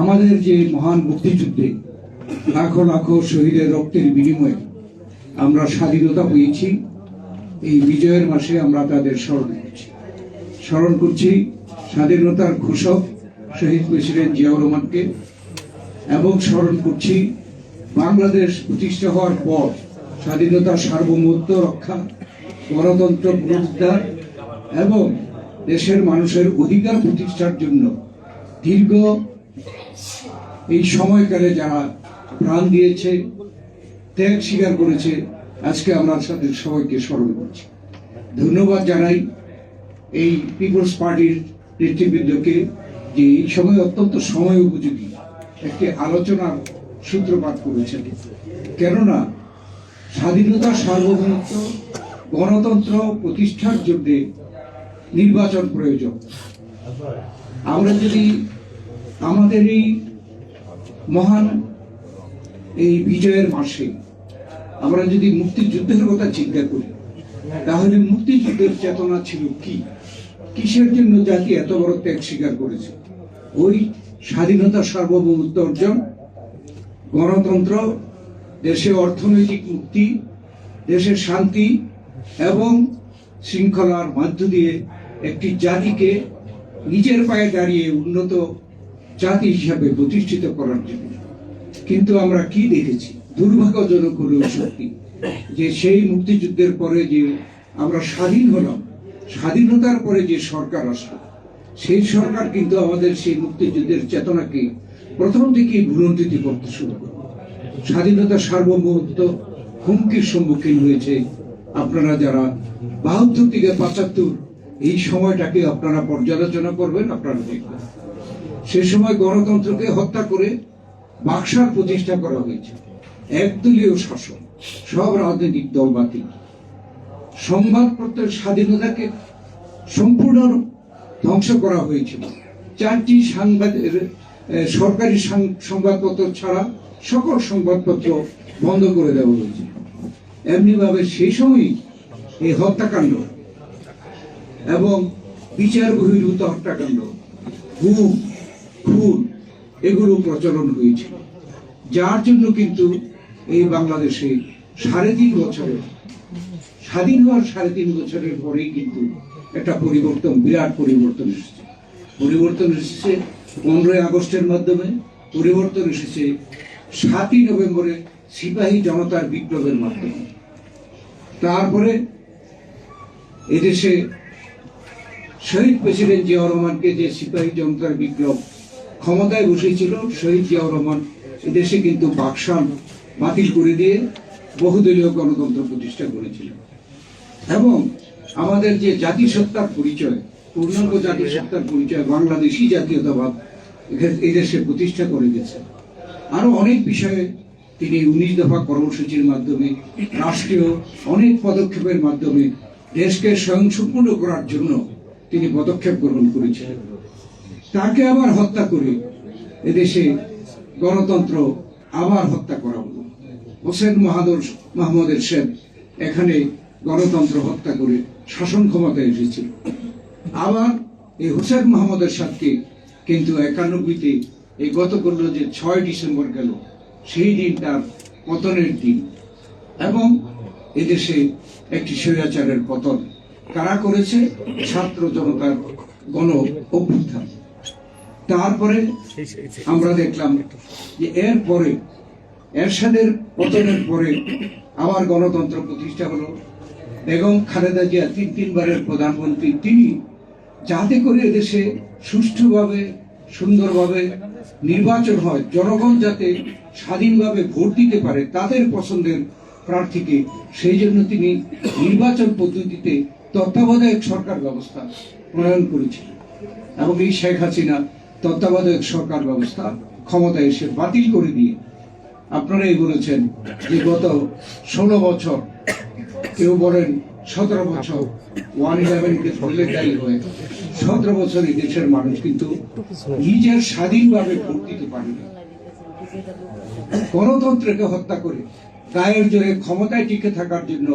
আমাদের যে মহান মুক্তিযুদ্ধে লাখো লাখো শহীদের রক্তের বিনিময়ে আমরা স্বাধীনতা পেয়েছি, এই বিজয়ের মাসে আমরা তাদের স্মরণ করছি। স্মরণ করছি স্বাধীনতার ঘোষক শহীদ প্রেসিডেন্ট জিয়াউর রহমানকে এবং স্মরণ করছি বাংলাদেশ প্রতিষ্ঠা হওয়ার পর স্বাধীনতার সার্বভৌমত্ব রক্ষা, গণতন্ত্র পুনরুদ্ধার এবং দেশের মানুষের অধিকার প্রতিষ্ঠার জন্য দীর্ঘ এই সময়কালে যারা প্রাণ দিয়েছে, ত্যাগ স্বীকার করেছে, আজকে আমরা তাদের সবাইকে স্মরণ করছি। ধন্যবাদ জানাই এই পিপলস পার্টির নেতৃবৃন্দকে যে এই সময় অত্যন্ত সময় উপযোগী একটি আলোচনার সূত্রপাত করেছেন। কেননা স্বাধীনতা, সার্বভৌমত্ব, গণতন্ত্র প্রতিষ্ঠার জন্য নির্বাচন প্রয়োজন। আমরা যদি আমাদের এই মহান এই বিজয়ের মাসে আমরা যদি মুক্তিযুদ্ধের কথা চিন্তা করি, তাহলে মুক্তিযুদ্ধের চেতনা ছিল কি? কিসের জন্য জাতি এত বড় ত্যাগ স্বীকার করেছে? ওই স্বাধীনতা সার্বভৌমত্ব অর্জন, গণতন্ত্র, দেশে অর্থনৈতিক মুক্তি, দেশের শান্তি এবং শৃঙ্খলার মধ্য দিয়ে একটি জাতিকে নিজের পায়ে দাঁড়িয়ে উন্নত জাতি হিসাবে প্রতিষ্ঠিত করার জন্য। কিন্তু আমরা কি দেখেছি? দুর্ভাগ্যজনক হলো সত্যি যে সেই মুক্তিযুদ্ধের পরে যে আমরা স্বাধীন হলাম, স্বাধীনতার পরে যে সরকার আসলো, সেই সরকার কিন্তু আমাদের সেই মুক্তিযুদ্ধের চেতনাকে প্রথম থেকেই ভুলন্তিত করতে শুরু করে স্বাধীনতার সার্বভৌমত্ব হুমকির সম্মুখীন হয়েছে আপনারা যারা বাহাত্তর থেকে পঁচাত্তর এই সময়টাকে আপনারা পর্যালোচনা করবেন, আপনারা দেখবেন। সে সময় গণতন্ত্রকে হত্যা করে বাক্সার প্রতিষ্ঠা করা হয়েছে। একদলীয় শাসন, সব রাজনৈতিক দল বাতিল। সংবাদপত্রের স্বাধীনতাকে সম্পূর্ণ ধ্বংস করা হয়েছিল। চারটি সাংবাদ সরকারি সংবাদপত্র ছাড়া সকল সংবাদপত্র বন্ধ করে দেওয়া হয়েছিল এমনি ভাবে সেই সময়ই এই হত্যাকাণ্ড এবং বিচার বহির্ভূত হত্যাকাণ্ড গুম খুন এগুলো প্রচলন হয়েছিল যার জন্য কিন্তু এই বাংলাদেশে সাড়ে তিন বছরে, স্বাধীন হওয়ার সাড়ে তিন বছরের পরেই কিন্তু একটা পরিবর্তন, বিরাট পরিবর্তন এসেছে। পরিবর্তন এসেছে পনেরোই আগস্টের মাধ্যমে, পরিবর্তন এসেছে সাতই নভেম্বরে সিপাহী জনতার বিপ্লবের মাধ্যমে। তারপরে এদেশে শহীদ প্রেসিডেন্ট জিয়াউর রহমানকে যে সিপাহী জনতার বিপ্লব ক্ষমতায় বসেছিল শহীদ জিয়াউর রহমান। এদেশে কিন্তু বাকশাল বাতিল করে দিয়ে বহুদলীয় গণতন্ত্র প্রতিষ্ঠা করেছিলেন এবং আমাদের যে জাতিসত্তার পরিচয়, পূর্ণাঙ্গ জাতিসত্তার পরিচয় বাংলাদেশি জাতীয়তাবাদ এখানে- এদেশে প্রতিষ্ঠা করে গেছে। আরও অনেক বিষয়ে তিনি উনিশ দফা কর্মসূচির মাধ্যমে, রাষ্ট্রীয় অনেক পদক্ষেপের মাধ্যমে দেশকে স্বয়ংসম্পূর্ণ করার জন্য তিনি পদক্ষেপ গ্রহণ করেছিলেন। তাকে আবার হত্যা করে। এদেশে গণতন্ত্র আবার হত্যা করা হলো হোসেন মাহাদুর মাহমুদ এরশেদ এখানে গণতন্ত্র হত্যা করে শাসন ক্ষমতায় এসেছিল। আবার এই হোসেন মাহমুদ সাথে কিন্তু একানব্বইতে এই গত করল যে ছয় ডিসেম্বর গেল, সেই দিন তার পতনের দিন। এবং এদেশে একটি স্বৈরাচারের পতন। কারা করেছে? ছাত্র জনতার গণ অভ্যুত্থান তারপরে আমরা দেখলাম যে এর পরে এরশাদের পতনের পরে আবার গণতন্ত্র প্রতিষ্ঠা হলো। বেগম খালেদা জিয়া তিন তিনবারের প্রধানমন্ত্রী। তিনি যাতে করে এদেশে সুষ্ঠুভাবে সুন্দরভাবে নির্বাচন হয় জনগণ যাতে স্বাধীনভাবে ভোট দিতে পারে তাদের পছন্দের প্রার্থীকে সেই জন্য তিনি নির্বাচন পদ্ধতিতে তত্ত্বাবধায়ক সরকার ব্যবস্থা প্রণয়ন করেছিলেন। এবং এই শেখ হাসিনা তত্ত্বাবধায়ক সরকার ব্যবস্থা ক্ষমতায় এসে বাতিল করে দিয়ে আপনারাই বলেছেন যে গত ষোলো বছর কেউ বলেন সতেরো বছর ওয়ান ইলেভেনকে ধরলে দায়ী হয়ে সতেরো বছর এই দেশের মানুষ কিন্তু নিজের স্বাধীনভাবে ভোট দিতে পারেনি। গণতন্ত্রকে হত্যা করে গায়ের জোরে ক্ষমতায় টিকে থাকার জন্য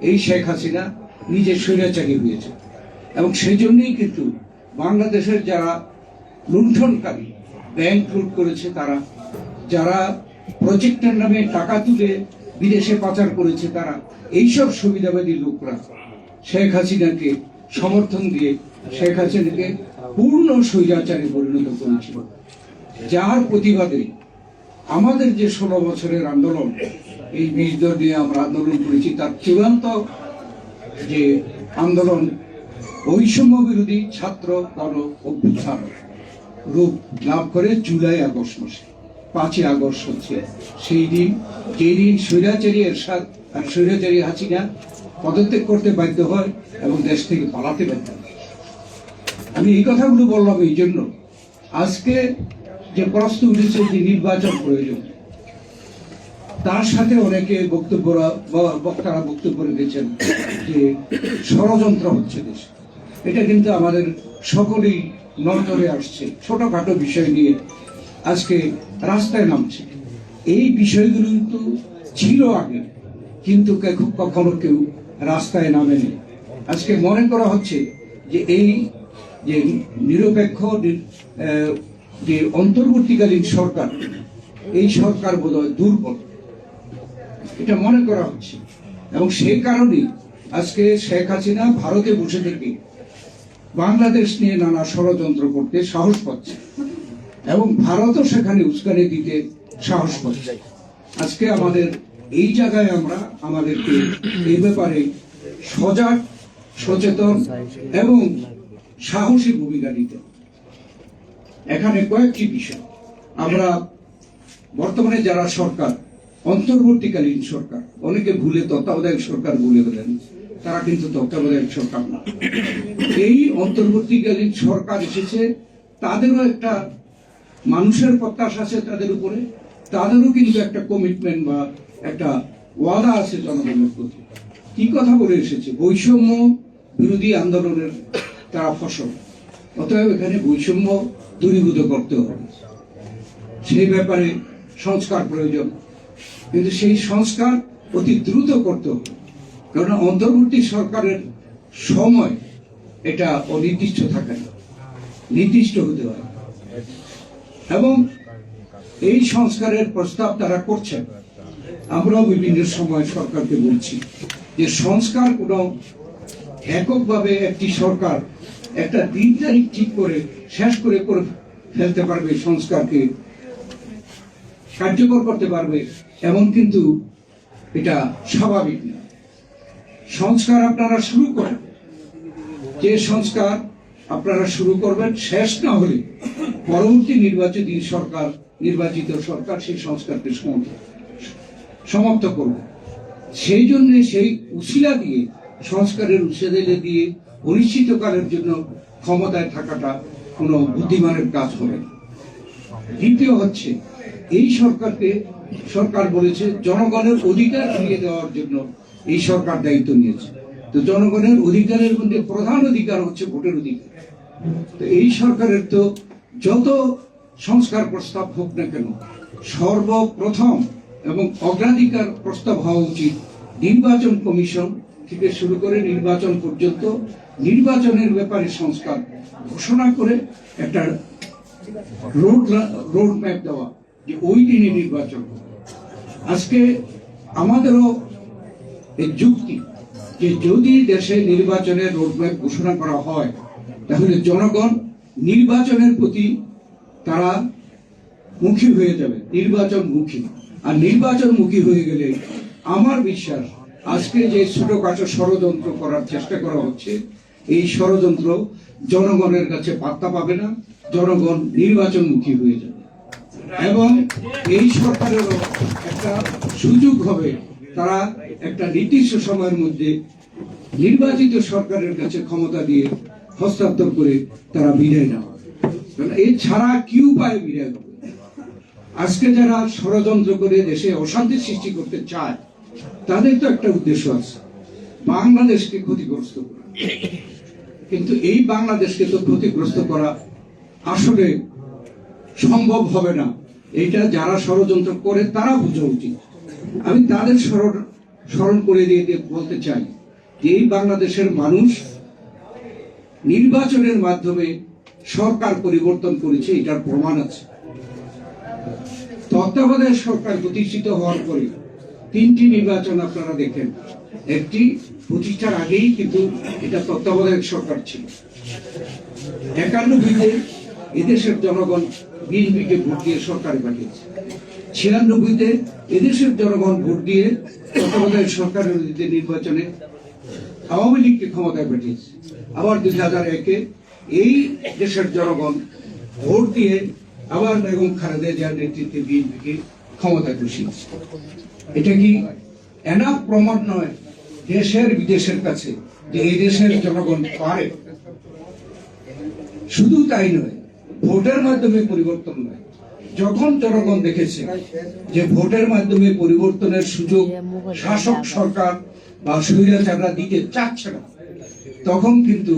এই শেখ হাসিনা নিজের স্বৈরাচারী হয়েছে। এবং সেই জন্যই কিন্তু বাংলাদেশের যারা লুণ্ঠনকারী। ব্যাংক লুট করেছে তারা। যারা প্রজেক্টের নামে টাকা তুলে বিদেশে পাচার করেছে তারা। এইসব সুবিধাবাদী লোকরা। শেখ হাসিনাকে সমর্থন দিয়ে শেখ হাসিনাকে পূর্ণ স্বৈরাচারে পরিণত করেছিল। যার প্রতিবাদে আমাদের যে ষোলো বছরের আন্দোলন, এই বিশ দর নিয়ে আমরা আন্দোলন করেছি, তার চূড়ান্ত যে আন্দোলন, বৈষম্য বিরোধী ছাত্র গণ অভ্যুত্থান। রূপ লাভ করে জুলাই আগস্ট মাসে, পাঁচই আগস্ট হচ্ছে সেই দিন। যেই দিন স্বৈরাচারী এরশাদ আর স্বৈরাচারী হাসিনা পদত্যাগ করতে বাধ্য হয় এবং দেশ থেকে পালাতে বাধ্য হয়। আমি এই কথাগুলো বললাম এই জন্য। আজকে যে প্রশ্ন উঠেছে যে নির্বাচন প্রয়োজন, তার সাথে অনেকে বক্তব্য বক্তারা বক্তব্য রেখেছেন যে ষড়যন্ত্র হচ্ছে দেশে। এটা কিন্তু আমাদের সকলেই নজরে আসছে। ছোটখাটো বিষয় নিয়ে আজকে রাস্তায় নামছে। এই বিষয়গুলো কিন্তু ছিল আগে, কিন্তু কখনো কেউ রাস্তায় নামেনি। আজকে মনে করা হচ্ছে যে এই যে নিরপেক্ষ যে অন্তর্বর্তীকালীন সরকার, এই সরকার বোধহয় দুর্বল। এটা মনে করা হচ্ছে। এবং সেই কারণেই আজকে শেখ হাসিনা ভারতে বসে থেকে বাংলাদেশ নিয়ে নানা ষড়যন্ত্র করতে সাহস পাচ্ছে। এবং ভারতও সেখানে উস্কানি দিতে সাহস পাচ্ছে। আজকে আমাদের এই জায়গায় আমরা আমাদেরকে এই ব্যাপারে সজাগ, সচেতন এবং সাহসী ভূমিকা নিতে। এখানে কয়েকটি বিষয়। আমরা বর্তমানে যারা সরকার, অন্তর্বর্তীকালীন সরকার, অনেকে ভুলে তত্ত্বাবধায়ক সরকার বলে বলেন তারা কিন্তু তত্ত্বাবধায়ক সরকার না এই অন্তর্বর্তীকালীন সরকার এসেছে, তাদেরও একটা মানুষের প্রত্যাশা আছে তাদের উপরে, তাদেরও কিন্তু একটা কমিটমেন্ট বা একটা ওয়াদা আছে জনগণের প্রতি। কি কথা বলে এসেছে? বৈষম্য বিরোধী আন্দোলনের তারা ফসল। অতএব এখানে বৈষম্য দূরীভূত করতে হবে। সেই ব্যাপারে সংস্কার প্রয়োজন। কিন্তু সেই সংস্কার অতি দ্রুত করতে হবে। কারণ অন্তর্বর্তী সরকারের সময় এটা অনির্দিষ্ট থাকে না। নির্দিষ্ট হতে হয়। এবং এই সংস্কারের প্রস্তাব তারা করছেন। আমরাও বিভিন্ন সময় সরকারকে বলছি যে সংস্কার কোনো এককভাবে একটি সরকার একটা দিন তারিখ ঠিক করে, শেষ করে করে ফেলতে পারবে, সংস্কারকে কার্যকর করতে পারবে, এমন কিন্তু এটা স্বাভাবিক না। সংস্কার আপনারা শুরু করেন। যে সংস্কার আপনারা শুরু করবেন, শেষ না হলে পরবর্তী নির্বাচিত সরকার নির্বাচিত সরকার সেই সংস্কারকে সমাপ্ত করবে। সেই জন্য সেই উশিলা দিয়ে, সংস্কারের উৎসাহ দিয়ে অনিশ্চিতকালের জন্য ক্ষমতায় থাকাটা কোনো বুদ্ধিমানের কাজ হবে দ্বিতীয় হচ্ছে, এই সরকারকে সরকার বলেছে, জনগণের অধিকার ফিরিয়ে দেওয়ার জন্য এই সরকার দায়িত্ব নিয়েছে। তো জনগণের অধিকারের মধ্যে প্রধান অধিকার হচ্ছে ভোটের অধিকার। তো এই সরকারের তো যত সংস্কার প্রস্তাব হোক না কেন, সর্বপ্রথম এবং অগ্রাধিকার প্রস্তাব হওয়া উচিত নির্বাচন কমিশন থেকে শুরু করে নির্বাচন পর্যন্ত নির্বাচনের ব্যাপারে সংস্কার ঘোষণা করে একটা রোড রোড ম্যাপ দেওয়া যে ওই দিনে নির্বাচন আজকে আমাদেরও এই যুক্তি যে যদি দেশে নির্বাচনের রোডম্যাপ ঘোষণা করা হয়, তাহলে জনগণ নির্বাচনের প্রতি তারা মুখী হয়ে যাবে নির্বাচন মুখী আর নির্বাচন মুখী হয়ে গেলে আমার বিশ্বাস আজকে যে ছোটখাটো ষড়যন্ত্র করার চেষ্টা করা হচ্ছে, এই ষড়যন্ত্র জনগণের কাছে পাত্তা পাবে না, জনগণ নির্বাচনমুখী হয়ে যাবে। এবং এই সরকারেরও একটা সুযোগ হবে তারা একটা নির্দিষ্ট সময়ের মধ্যে নির্বাচিত সরকারের কাছে ক্ষমতা দিয়ে হস্তান্তর করে তারা বিদায় নেওয়া এছাড়া কি উপায়ে বিদায় হবে আজকে যারা ষড়যন্ত্র করে দেশে অশান্তি সৃষ্টি করতে চায়, তাদের তো একটা উদ্দেশ্য আছে, বাংলাদেশকে ক্ষতিগ্রস্ত করা। কিন্তু এই বাংলাদেশকে তো ক্ষতিগ্রস্ত করা আসলে সম্ভব হবে না। এটা যারা ষড়যন্ত্র করে, তারা বোঝা উচিত। আমি তাদের স্মরণ স্মরণ করে দিয়ে বলতে চাই যে এই বাংলাদেশের মানুষ নির্বাচনের মাধ্যমে সরকার পরিবর্তন করেছে, এটার প্রমাণ আছে। তত্ত্বাবধায়ক সরকার প্রতিষ্ঠিত হওয়ার পরে তিনটি নির্বাচন আপনারা দেখেন। একটি প্রতিষ্ঠার আগেই কিন্তু এটা তত্ত্বাবধায়ক সরকার ছিল। একানব্বইতে এদেশের জনগণ বিএনপিকে ভোট দিয়ে সরকারে পাঠিয়েছে। ছিয়ানব্বইতে এদেশের জনগণ ভোট দিয়ে তত্ত্বাবধায়ক বিরুদ্ধে নির্বাচনে আওয়ামী লীগকে ক্ষমতায় পাঠিয়েছে। আবার দুই হাজার একে এই দেশের জনগণ ভোট দিয়ে আবার বেগম খালেদা জিয়ার নেতৃত্বে বিএনপিকে ক্ষমতায় বসিয়েছে। এটা কি এনাফ প্রমাণ নয় দেশের বিদেশের কাছে যে এই দেশের জনগণ পারে? শুধু তাই নয়, ভোটের মাধ্যমে পরিবর্তন নয় যখন জনগণ দেখেছে যে ভোটের মাধ্যমে পরিবর্তনের সুযোগ শাসক সরকার বা স্বৈরাচাররা দিতে চাচ্ছে না, তখন কিন্তু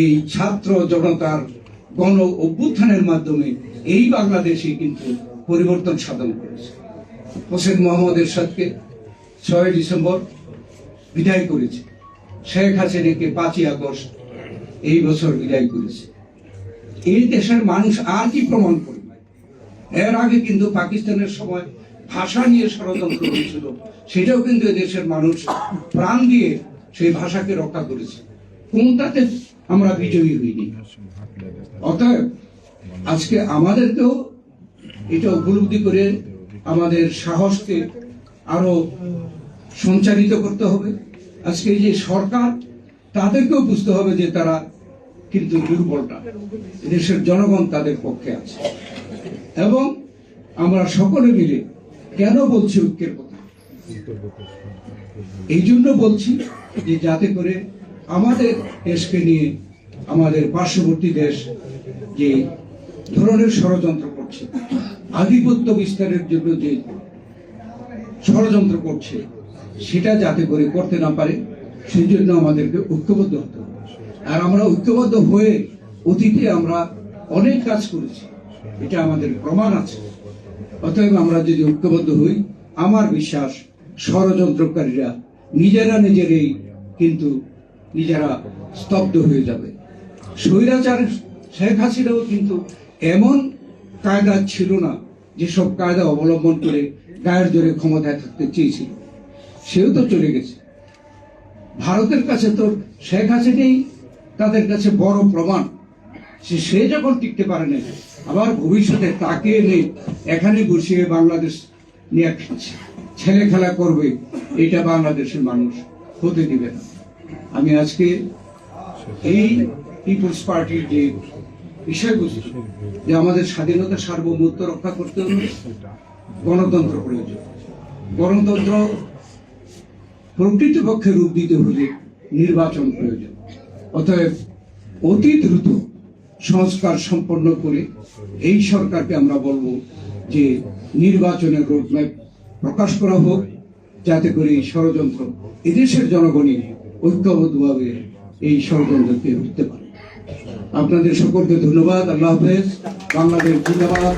এই ছাত্র জনতার গণ অভ্যুত্থানের মাধ্যমে এই বাংলাদেশে কিন্তু পরিবর্তন সাধন করেছে। হোসেন মোহাম্মদ এরশাদকে ছয় ডিসেম্বর বিদায় করেছে। শেখ হাসিনাকে পাঁচই আগস্ট এই বছর বিদায় করেছে। এই দেশের মানুষ আর কি প্রমাণ করবে? এর আগে কিন্তু পাকিস্তানের সময় ভাষা নিয়ে ষড়যন্ত্র হয়েছিল। সেটাও কিন্তু দেশের মানুষ প্রাণ দিয়ে সেই ভাষাকে রক্ষা করেছে। কোনটাতে আমরা বিজয়ী হইনি? অতএব আজকে আমাদেরকেও এটা উপলব্ধি করে আমাদের সাহসকে আরও সঞ্চারিত করতে হবে। আজকে যে সরকার, তাদেরকেও বুঝতে হবে যে তারা কিন্তু দুর্বলটা। দেশের জনগণ তাদের পক্ষে আছে। এবং আমরা সকলে মিলে কেন বলছি ঐক্যের কথা? এই জন্য বলছি যে যাতে করে আমাদের দেশকে নিয়ে আমাদের পার্শ্ববর্তী দেশ যে ধরনের ষড়যন্ত্র করছে, আধিপত্য বিস্তারের জন্য যে ষড়যন্ত্র করছে, সেটা যাতে করে করতে না পারে, সেই জন্য আমাদেরকে ঐক্যবদ্ধ হতে হবে। আর আমরা ঐক্যবদ্ধ হয়ে অতীতে আমরা অনেক কাজ করেছি। এটা আমাদের প্রমাণ আছে। অতএব আমরা যদি ঐক্যবদ্ধ হই, আমার বিশ্বাস ষড়যন্ত্রকারীরা নিজেরা নিজেরাই কিন্তু নিজেরা স্তব্ধ হয়ে যাবে। স্বৈরাচার শেখ হাসিনাও কিন্তু এমন কায়দা ছিল না যেসব কায়দা অবলম্বন করে গায়ের জোরে ক্ষমতায় থাকতে চেয়েছিল। সেও তো চলে গেছে। ভারতের কাছে তো শেখ হাসিনাই তাদের কাছে বড় প্রমাণ। সে যখন টিকতে পারে না আবার ভবিষ্যতে তাকে এনে এখানে বসিয়ে বাংলাদেশ নিয়ে ছেলে খেলা করবে, এটা বাংলাদেশের মানুষ হতে দিবে না। আমি আজকে এই পিপুলস পার্টির যে বিষয়বস্তু, যে আমাদের স্বাধীনতা সার্বভৌমত্ব রক্ষা করতে হলে গণতন্ত্র প্রয়োজন। গণতন্ত্র প্রকৃতপক্ষে রূপ দিতে হলে নির্বাচন প্রয়োজন। অতএব অতি দ্রুত সংস্কার সম্পন্ন করে এই সরকারকে আমরা বলব যে নির্বাচনের রোডম্যাপ প্রকাশ করা হোক, যাতে করে এই ষড়যন্ত্র এদেশের জনগণই ঐক্যবদ্ধভাবে এই ষড়যন্ত্রকে উঠতে পারে। আপনাদের সকলকে ধন্যবাদ। আল্লাহ হাফেজ। বাংলাদেশ জিন্দাবাদ।